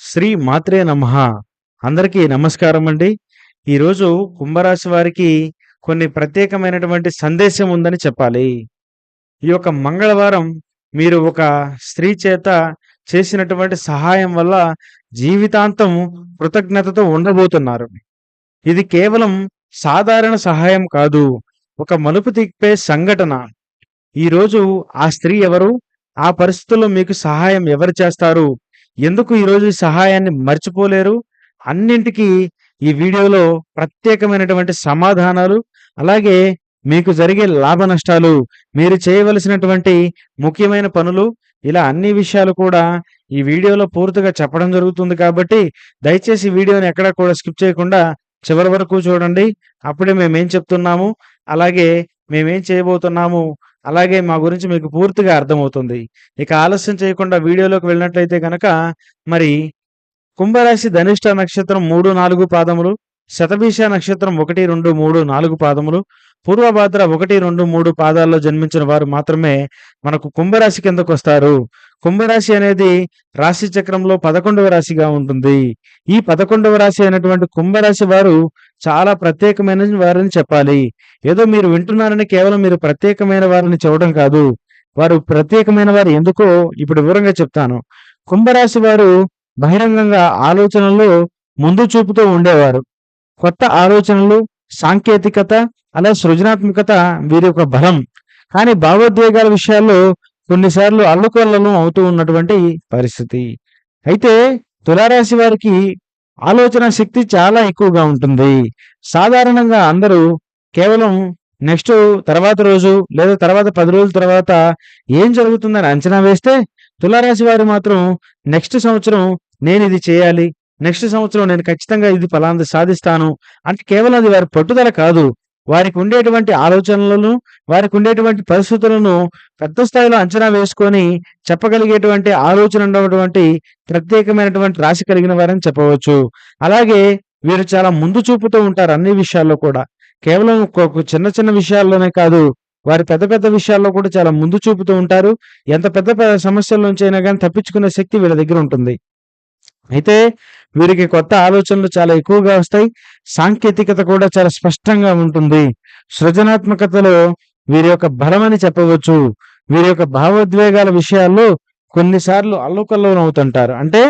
శ్రీ మాత్రే నమ. అందరికీ నమస్కారం అండి ఈరోజు కుంభరాశి వారికి కొన్ని ప్రత్యేకమైనటువంటి సందేశం ఉందని చెప్పాలి. ఈ యొక్క మంగళవారం మీరు ఒక స్త్రీ చేత చేసినటువంటి సహాయం వల్ల జీవితాంతం కృతజ్ఞతతో ఉండబోతున్నారు. ఇది కేవలం సాధారణ సహాయం కాదు ఒక మలుపు తిప్పే సంఘటన. ఈరోజు ఆ స్త్రీ ఎవరు? ఆ పరిస్థితుల్లో మీకు సహాయం ఎవరు చేస్తారు? ఎందుకు ఈరోజు సహాయాన్ని మర్చిపోలేరు? అన్నింటికీ ఈ వీడియోలో ప్రత్యేకమైనటువంటి సమాధానాలు అలాగే మీకు జరిగే లాభ నష్టాలు మీరు చేయవలసినటువంటి ముఖ్యమైన పనులు ఇలా అన్ని విషయాలు కూడా ఈ వీడియోలో పూర్తిగా చెప్పడం జరుగుతుంది కాబట్టి దయచేసి వీడియోని ఎక్కడా కూడా స్కిప్ చేయకుండా చివరి వరకు చూడండి. అప్పుడే మేమేం చెప్తున్నాము? అలాగే మేమేం చేయబోతున్నాము? అలాగే మా గురించి మీకు పూర్తిగా అర్థమవుతుంది. ఇక ఆలస్యం చేయకుండా వీడియోలోకి వెళ్ళినట్లయితే కనుక మరి కుంభరాశి ధనిష్ట నక్షత్రం మూడు నాలుగు పాదములు శతభీష నక్షత్రం ఒకటి రెండు మూడు నాలుగు పాదములు పూర్వభాద్ర ఒకటి రెండు మూడు పాదాల్లో జన్మించిన వారు మాత్రమే మనకు కుంభరాశి కిందకు వస్తారు. కుంభరాశి అనేది రాశి చక్రంలో పదకొండవ రాశిగా ఉంటుంది. ఈ పదకొండవ రాశి అయినటువంటి కుంభరాశి వారు చాలా ప్రత్యేకమైన వారని చెప్పాలి. ఏదో మీరు వింటున్నారని కేవలం మీరు ప్రత్యేకమైన వారిని చెప్పడం కాదు. వారు ప్రత్యేకమైన వారు ఎందుకో ఇప్పుడు వివరంగా చెప్తాను. కుంభరాశి వారు బహిరంగంగా ఆలోచనల్లో ముందు చూపుతూ ఉండేవారు. కొత్త ఆలోచనలు సాంకేతికత అలా సృజనాత్మకత వీరి యొక్క బలం. కానీ భావోద్వేగాల విషయాల్లో కొన్నిసార్లు అల్లుకొల్లలో అవుతూ ఉన్నటువంటి పరిస్థితి. అయితే తులారాశి వారికి ఆలోచన శక్తి చాలా ఎక్కువగా ఉంటుంది. సాధారణంగా అందరూ కేవలం నెక్స్ట్ తర్వాత రోజు లేదా తర్వాత పది రోజుల తర్వాత ఏం జరుగుతుందని అంచనా వేస్తే తులారాశి వారు మాత్రం నెక్స్ట్ సంవత్సరం నేను ఇది చేయాలి నెక్స్ట్ సంవత్సరం నేను ఖచ్చితంగా ఇది ఫలాంది సాధిస్తాను అంటే కేవలం అది వారి పట్టుదల కాదు. వారికి ఉండేటువంటి ఆలోచనలను వారికి ఉండేటువంటి పరిస్థితులను పెద్ద స్థాయిలో అంచనా వేసుకొని చెప్పగలిగేటువంటి ఆలోచన ఉన్నటువంటి ప్రత్యేకమైనటువంటి రాశి కలిగిన వారని చెప్పవచ్చు. అలాగే వీరు చాలా ముందు చూపుతూ ఉంటారు అన్ని విషయాల్లో కూడా. కేవలం చిన్న చిన్న విషయాల్లోనే కాదు వారి పెద్ద పెద్ద విషయాల్లో కూడా చాలా ముందు చూపుతూ ఉంటారు. ఎంత పెద్ద పెద్ద సమస్యల నుంచి అయినా కానీ తప్పించుకునే శక్తి వీళ్ళ దగ్గర ఉంటుంది. అయితే వీరికి కొత్త ఆలోచనలు చాలా ఎక్కువగా వస్తాయి. సాంకేతికత కూడా చాలా స్పష్టంగా ఉంటుంది. సృజనాత్మకతలో వీరి యొక్క బలమని చెప్పవచ్చు. వీరి యొక్క భావోద్వేగాల విషయాల్లో కొన్నిసార్లు అల్లుకల్లోనం అవుతుంటారు. అంటే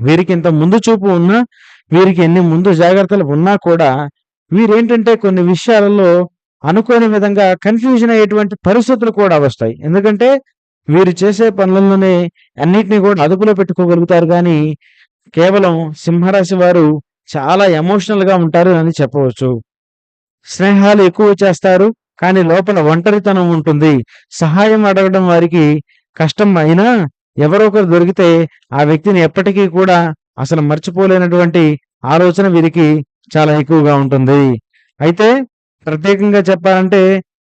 వీరికి ఇంత ముందు చూపు ఉన్నా వీరికి ఎన్ని ముందు జాగ్రత్తలు ఉన్నా కూడా వీరేంటంటే కొన్ని విషయాలలో అనుకోని విధంగా కన్ఫ్యూజన్ అయ్యేటువంటి పరిస్థితులు కూడా వస్తాయి. ఎందుకంటే వీరు చేసే పనులలోనే అన్నిటినీ కూడా అదుపులో పెట్టుకోగలుగుతారు కానీ కేవలం సింహరాశి వారు చాలా ఎమోషనల్గా ఉంటారు అని చెప్పవచ్చు. స్నేహాలు ఎక్కువ చేస్తారు కానీ లోపల ఒంటరితనం ఉంటుంది. సహాయం అడగడం వారికి కష్టం అయినా ఎవరో ఒకరు దొరికితే ఆ వ్యక్తిని ఎప్పటికీ కూడా అసలు మర్చిపోలేనటువంటి ఆలోచన వీరికి చాలా ఎక్కువగా ఉంటుంది. అయితే ప్రత్యేకంగా చెప్పాలంటే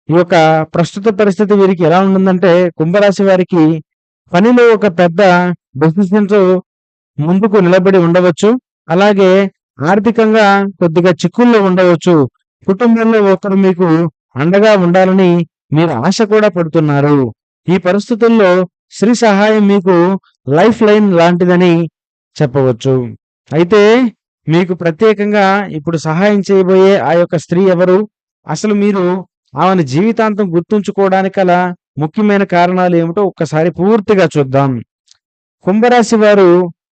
ఈ యొక్క ప్రస్తుత పరిస్థితి వీరికి ఎలా ఉంటుందంటే కుంభరాశి వారికి పనిలో ఒక పెద్ద డెసిషన్స్ ముందుకు నిలబడి ఉండవచ్చు. అలాగే ఆర్థికంగా కొద్దిగా చిక్కుల్లో ఉండవచ్చు. కుటుంబంలో ఒకరు మీకు అండగా ఉండాలని మీరు ఆశ కూడా పడుతున్నారు. ఈ పరిస్థితుల్లో స్త్రీ సహాయం మీకు లైఫ్ లైన్ లాంటిదని చెప్పవచ్చు. అయితే మీకు ప్రత్యేకంగా ఇప్పుడు సహాయం చేయబోయే ఆ యొక్క స్త్రీ ఎవరు? అసలు మీరు ఆమెను జీవితాంతం గుర్తుంచుకోవడానికి గల ముఖ్యమైన కారణాలు ఏమిటో ఒక్కసారి పూర్తిగా చూద్దాం. కుంభరాశి వారు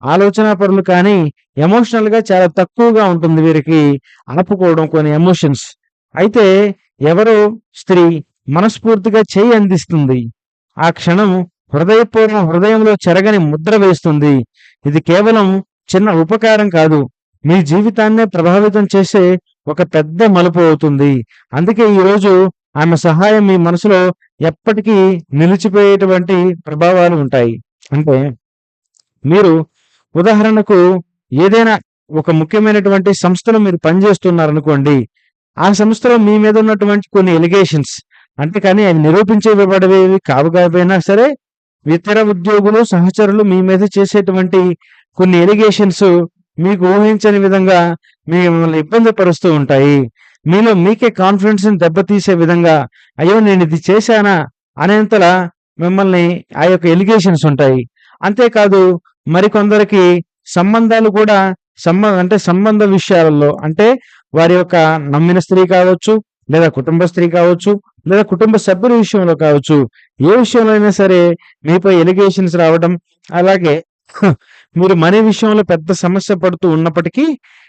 ఆలోచన పరులు కానీ ఎమోషనల్గా చాలా తక్కువగా ఉంటుంది వీరికి ఆపుకోవడం కొన్ని ఎమోషన్స్ అయితే ఎవరో స్త్రీ మనస్ఫూర్తిగా చేయి అందిస్తుంది. ఆ క్షణం హృదయపూర్వం హృదయంలో చెరగని ముద్ర వేస్తుంది. ఇది కేవలం చిన్న ఉపకారం కాదు. మీ జీవితాన్నే ప్రభావితం చేసే ఒక పెద్ద మలుపు అవుతుంది. అందుకే ఈరోజు ఆమె సహాయం మీ మనసులో ఎప్పటికీ నిలిచిపోయేటువంటి ప్రభావాలు ఉంటాయి. అంటే మీరు ఉదాహరణకు ఏదైనా ఒక ముఖ్యమైనటువంటి సంస్థలో మీరు పనిచేస్తున్నారనుకోండి ఆ సంస్థలో మీ మీద ఉన్నటువంటి కొన్ని ఎలిగేషన్స్ అంటే కానీ అవి నిరూపించబడేవి కావు కాకపోయినా సరే ఇతర ఉద్యోగులు సహచరులు మీ మీద చేసేటువంటి కొన్ని ఎలిగేషన్స్ మీకు ఊహించని విధంగా మిమ్మల్ని ఇబ్బంది పరుస్తూ ఉంటాయి. మీలో మీకే కాన్ఫిడెన్స్ని దెబ్బతీసే విధంగా అయ్యో నేను ఇది చేశానా అనేంతలా మిమ్మల్ని ఆ యొక్క ఎలిగేషన్స్ ఉంటాయి. అంతేకాదు మరికొందరికి సంబంధాలు కూడా సంబంధ అంటే సంబంధ విషయాలలో అంటే వారి యొక్క నమ్మిన స్త్రీ కావచ్చు లేదా కుటుంబ స్త్రీ కావచ్చు లేదా కుటుంబ సభ్యుల విషయంలో కావచ్చు ఏ విషయంలో అయినా సరే మీపై ఎలిగేషన్స్ రావడం అలాగే మీరు మనీ విషయంలో పెద్ద సమస్య పడుతూ ఉన్నప్పటికీ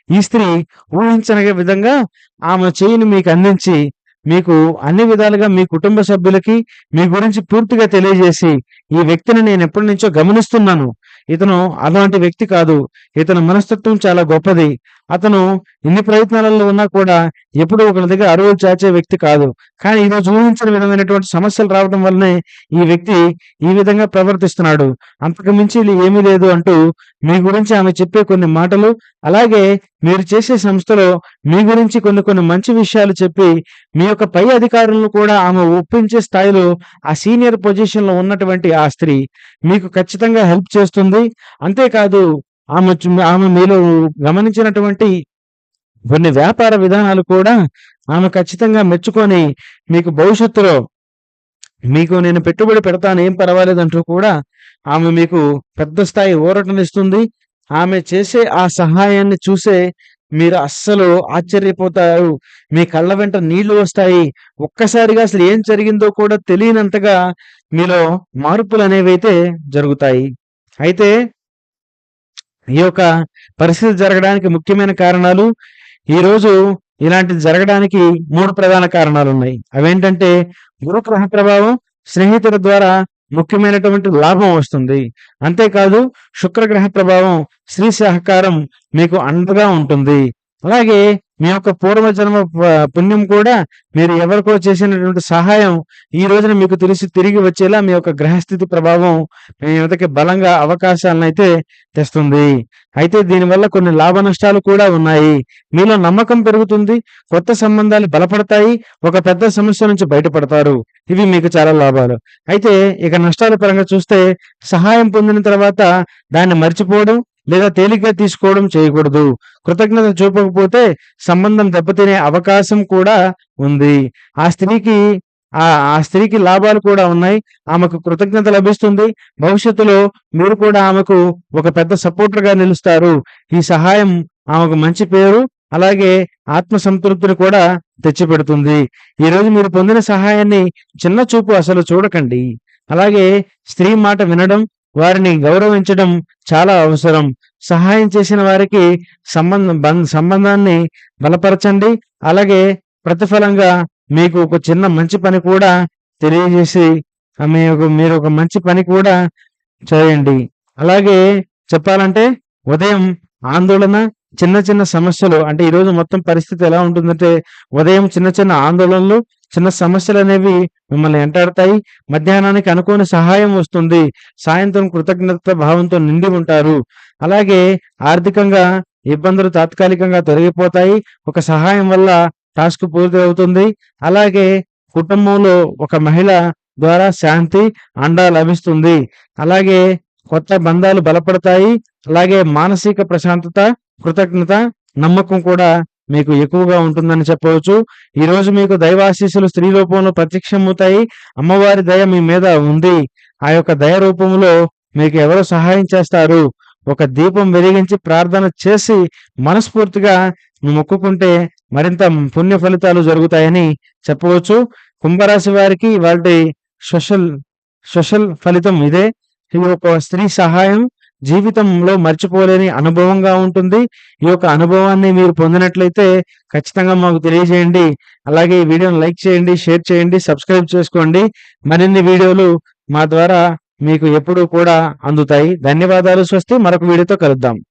ఈ స్త్రీ ఊహించని విధంగా ఆమె చేయిని మీకు అందించి మీకు అన్ని విధాలుగా మీ కుటుంబ సభ్యులకి మీ గురించి పూర్తిగా తెలియజేసి ఈ వ్యక్తిని నేను ఎప్పటి నుంచో గమనిస్తున్నాను. ఇతను అలాంటి వ్యక్తి కాదు. ఇతని మనస్తత్వం చాలా గొప్పది. అతను ఇన్ని ప్రయత్నాలలో ఉన్నా కూడా ఎప్పుడూ ఒకరి దగ్గర అరువులు చాచే వ్యక్తి కాదు. కానీ ఈరోజు ఊహించిన విధమైనటువంటి సమస్యలు రావడం వల్లనే ఈ వ్యక్తి ఈ విధంగా ప్రవర్తిస్తున్నాడు. అంతకు మించి ఇది ఏమీ లేదు అంటూ మీ గురించి ఆమె చెప్పే కొన్ని మాటలు అలాగే మీరు చేసే సంస్థలో మీ గురించి కొన్ని కొన్ని మంచి విషయాలు చెప్పి మీ యొక్క పై అధికారులను కూడా ఆమె ఒప్పించే స్థాయిలో ఆ సీనియర్ పొజిషన్లో ఉన్నటువంటి ఆ స్త్రీ మీకు ఖచ్చితంగా హెల్ప్ చేస్తుంది. అంతేకాదు ఆమె ఆమె మీలో గమనించినటువంటి కొన్ని వ్యాపార విధానాలు కూడా ఆమె ఖచ్చితంగా మెచ్చుకొని మీకు భవిష్యత్తులో మీకు నేను పెట్టుబడి పెడతాను ఏం పర్వాలేదంటూ కూడా ఆమె మీకు పెద్ద స్థాయి ఊరటనిస్తుంది. ఆమె చేసే ఆ సహాయాన్ని చూసే మీరు అస్సలు ఆశ్చర్యపోతారు. మీ కళ్ళ వెంట నీళ్ళు వస్తాయి. ఒక్కసారిగా అసలు ఏం జరిగిందో కూడా తెలియనంతగా మీలో మార్పులు అనేవి అయితే జరుగుతాయి. అయితే ఈ యొక్క పరిస్థితి జరగడానికి ముఖ్యమైన కారణాలు ఈ రోజు జరగడానికి మూడు ప్రధాన కారణాలు ఉన్నాయి. అవేంటంటే గురుగ్రహ ప్రభావం స్నేహితుల ద్వారా ముఖ్యమైనటువంటి లాభం వస్తుంది. అంతేకాదు శుక్రగ్రహ ప్రభావం స్త్రీ సహకారం మీకు అండగా ఉంటుంది. అలాగే మీ యొక్క పూర్వజన్మ ప- పుణ్యం కూడా మీరు ఎవరికో చేసినటువంటి సహాయం ఈ రోజున మీకు తెలిసి తిరిగి వచ్చేలా మీ యొక్క గ్రహస్థితి ప్రభావం మీ మీదకి బలంగా అవకాశాలను అయితే తెస్తుంది. అయితే దీనివల్ల కొన్ని లాభ నష్టాలు కూడా ఉన్నాయి. మీలో నమ్మకం పెరుగుతుంది కొత్త సంబంధాలు బలపడతాయి ఒక పెద్ద సమస్య నుంచి బయటపడతారు. ఇవి మీకు చాలా లాభాలు. అయితే ఇక నష్టాల పరంగా చూస్తే సహాయం పొందిన తర్వాత దాన్ని మర్చిపోవడం లేదా తేలిగ్గా తీసుకోవడం చేయకూడదు. కృతజ్ఞత చూపకపోతే సంబంధం దెబ్బతినే అవకాశం కూడా ఉంది. ఆ స్త్రీకి ఆ ఆ స్త్రీకి లాభాలు కూడా ఉన్నాయి. ఆమెకు కృతజ్ఞత లభిస్తుంది. భవిష్యత్తులో మీరు కూడా ఆమెకు ఒక పెద్ద సపోర్టర్గా నిలుస్తారు. ఈ సహాయం ఆమెకు మంచి పేరు అలాగే ఆత్మ సంతృప్తిని కూడా తెచ్చిపెడుతుంది. ఈ రోజు మీరు పొందిన సహాయాన్ని చిన్న చూపు అసలు చూడకండి. అలాగే స్త్రీ మాట వినడం వారిని గౌరవించడం చాలా అవసరం. సహాయం చేసిన వారికి సంబంధం సంబంధాన్ని బలపరచండి. అలాగే ప్రతిఫలంగా మీకు ఒక చిన్న మంచి పని కూడా తెలియజేసి మీ యొక్క- మీరు ఒక మంచి పని కూడా చేయండి. అలాగే చెప్పాలంటే ఉదయం ఆందోళన చిన్న చిన్న సమస్యలు అంటే ఈరోజు మొత్తం పరిస్థితి ఎలా ఉంటుందంటే ఉదయం చిన్న చిన్న ఆందోళనలు చిన్న సమస్యలు అనేవి మిమ్మల్ని వెంటాడతాయి మధ్యాహ్నానికి అనుకోని సహాయం వస్తుంది. సాయంత్రం కృతజ్ఞత భావంతో నిండి ఉంటారు. అలాగే ఆర్థికంగా ఇబ్బందులు తాత్కాలికంగా తొలగిపోతాయి. ఒక సహాయం వల్ల టాస్క్ పూర్తి అవుతుంది అలాగే కుటుంబంలో ఒక మహిళ ద్వారా శాంతి అండ లభిస్తుంది. అలాగే కొత్త బంధాలు బలపడతాయి. అలాగే మానసిక ప్రశాంతత కృతజ్ఞత నమ్మకం కూడా మీకు ఎక్కువగా ఉంటుందని చెప్పవచ్చు. ఈ రోజు మీకు దైవాశీస్సులు స్త్రీ రూపంలో ప్రత్యక్షమవుతాయి. అమ్మవారి దయ మీ మీద ఉంది. ఆ యొక్క దయ రూపంలో మీకు ఎవరు సహాయం చేస్తారు? ఒక దీపం వెలిగించి ప్రార్థన చేసి మనస్ఫూర్తిగా మొక్కుకుంటే మరింత పుణ్య ఫలితాలు జరుగుతాయని చెప్పవచ్చు. కుంభరాశి వారికి వాటి స్పెషల్ స్పెషల్ ఫలితం ఇదే. ఇది ఒక స్త్రీ సహాయం జీవితంలో మర్చిపోలేని అనుభవంగా ఉంటుంది. ఈ యొక్క అనుభవాన్ని మీరు పొందినట్లయితే ఖచ్చితంగా మాకు తెలియజేయండి. అలాగే ఈ వీడియోని లైక్ చేయండి షేర్ చేయండి సబ్స్క్రైబ్ చేసుకోండి. మరిన్ని వీడియోలు మా ద్వారా మీకు ఎప్పుడూ కూడా అందుతాయి. ధన్యవాదాలు స్వస్తి. మరొక వీడియోతో కలుద్దాం.